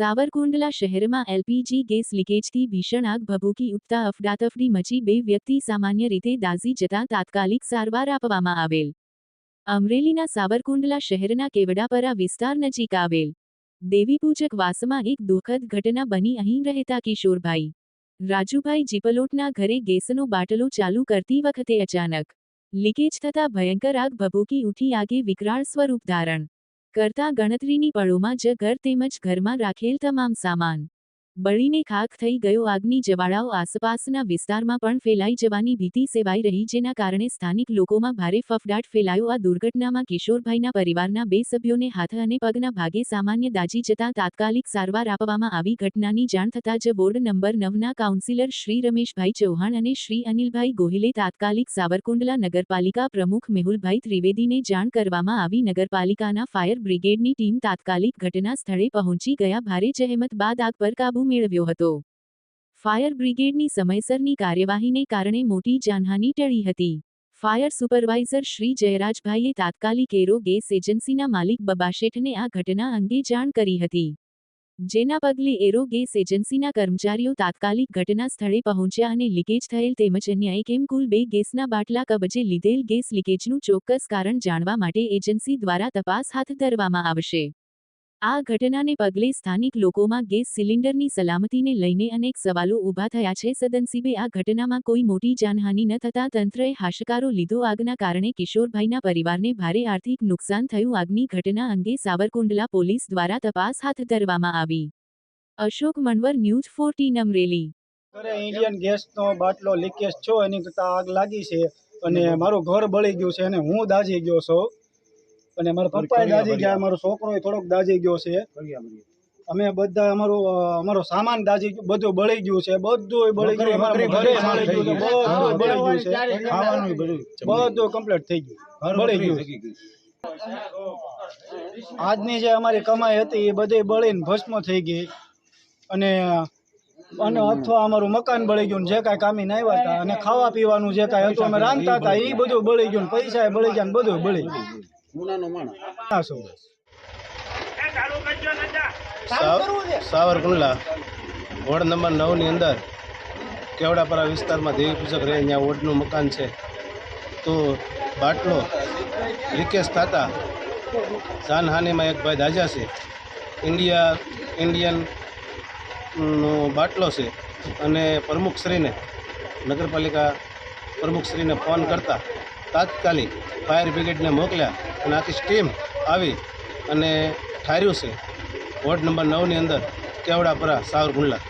સાવરકુંડલા શહેરમાં LPG gas લીકેજથી ભીષણ આગ, ભભૂકી ઉઠતા, અફડાતફડી મચી બે વ્યક્તિ સામાન્ય રીતે દાઝી જતા તાત્કાલિક સારવાર આપવામાં આવેલ. અમરેલીના સાવરકુંડલા શહેરના કેવડાપરા વિસ્તાર નજીક આવેલ. દેવીપૂજક વાસમાં એક દુઃખદ ઘટના બની અહીં રહેતા કિશોરભાઈ. રાજુભાઈ જીપલોટના ઘરે ગેસનો બાટલો ચાલુ કરતી વખતે અચાનક લીકેજ થતા ભયંકર આગ, ભભૂકી ઉઠી, આગે વિકરાળ સ્વરૂપ ધારણ કરતા ગણતરીની પળોમાં જ ઘર તેમજ ઘરમાં રાખેલ તમામ સામાન. બળીને ખાખ થઈ ગયો. આગની જવાળાઓ આસપાસના વિસ્તારમાં પણ ફેલાઈ જવાની ભીતિ સેવાઈ રહી, જેના કારણે સ્થાનિક લોકોમાં ભારે ફફડાટ ફેલાયો. આ દુર્ઘટનામાં કિશોરભાઈના પરિવારના બે સભ્યોને હાથ અને પગના ભાગે સામાન્ય દાજી જતા તાત્કાલિક સારવાર આપવામાં આવી. ઘટનાની જાણ થતાં જ વોર્ડ નંબર નવના કાઉન્સિલર શ્રી રમેશભાઈ ચૌહાણ અને શ્રી અનિલભાઈ ગોહિલે તાત્કાલિક સાવરકુંડલા નગરપાલિકા પ્રમુખ મેહુલભાઈ ત્રિવેદીને જાણ કરવામાં આવી. નગરપાલિકાના ફાયર બ્રિગેડની ટીમ તાત્કાલિક ઘટના સ્થળે પહોંચી ગયા. ભારે જહેમત બાદ આગ પર કાબૂ મેળવ્યો હતો. ફાયર બ્રિગેડની સમયસરની કાર્યવાહીને કારણે મોટી જાનહાની ટળી હતી. ફાયર સુપરવાઇઝર શ્રી જયરાજભાઈએ તાત્કાલિક એરો ગેસ એજન્સીના માલિક બબાશેઠને આ ઘટના અંગે જાણ કરી હતી. જેના પગલે એરો ગેસ એજન્સીના કર્મચારીઓ તાત્કાલિક ઘટના સ્થળે પહોંચ્યા અને લીકેજ થયેલ તેમજ અન્ય એક એમ કુલ બે ગેસના બાટલા કબજે લીધેલ ગેસ લીકેજનું ચોક્કસ કારણ જાણવા માટે એજન્સી દ્વારા તપાસ હાથ ધરવામાં આવશે. આ ઘટનાને પગલે સ્થાનિક લોકોમાં ગેસ સિલિન્ડરની સલામતીને લઈને અનેક સવાલો ઊભા થયા છે. સદનસીબે આ ઘટનામાં કોઈ મોટી જાનહાનિ ન થતાં તંત્રએ હાશકારો લીધો. આગના કારણે કિશોરભાઈના પરિવારને ભારે આર્થિક નુકસાન થયું. આગની ઘટના અંગે સાવરકુંડલા પોલીસ દ્વારા તપાસ હાથ ધરવામાં આવી. Ashok Manvar, news fourteen, Amreli. Indian ગેસનો બાટલો લીકેજ છો, એની કરતાં આગ લાગી છે અને મારું ઘર બળી ગયું છે અને હું દાઝી ગયો છું. અને મારા પપ્પા દાજી ગયા અમારો છોકરો થોડોક દાજી ગયો છે. અમે બધા અમારો અમારો સામાન દાજી ગયું બધું બળી ગયું છે બધું બળી ગયું ઘરે બળી ગયું બધું બળી ગયું છે. બધું કમ્પ્લીટ થઈ ગયું. બળી ગયું આજની જે અમારી કમાઈ હતી એ બધી બળીને ભસ્મ થઈ ગઈ. અને અને અથવા અમારું મકાન બળી ગયું જે કાંઈ કામી આવ્યા હતા અને ખાવા પીવાનું જે કાંઈ હતું અમે રાંધતા હતા એ બધું બળી ગયું ને પૈસા બળી ગયા ને બધું બળી ગયું. હા, શું? સાવરકુંડલા વોર્ડ નંબર નવની અંદર કેવડાપરા વિસ્તારમાં દેવી પૂજક રહે ત્યાં વોર્ડનું મકાન છે. તો બાટલો લીકેજ થતા જાનહાનિમાં એક ભાઈ દાજા છે. ઇન્ડિયા ઇન્ડિયન નો બાટલો છે. અને પ્રમુખશ્રીને નગરપાલિકા પ્રમુખશ્રીને ફોન કરતા તાત્કાલિક ફાયર બ્રિગેડને મોકલ્યા અને આખી સ્ટીમ આવી અને ઠાર્યું છે. વોર્ડ નંબર નવની અંદર કેવડાપરા સાવરકુંડલા.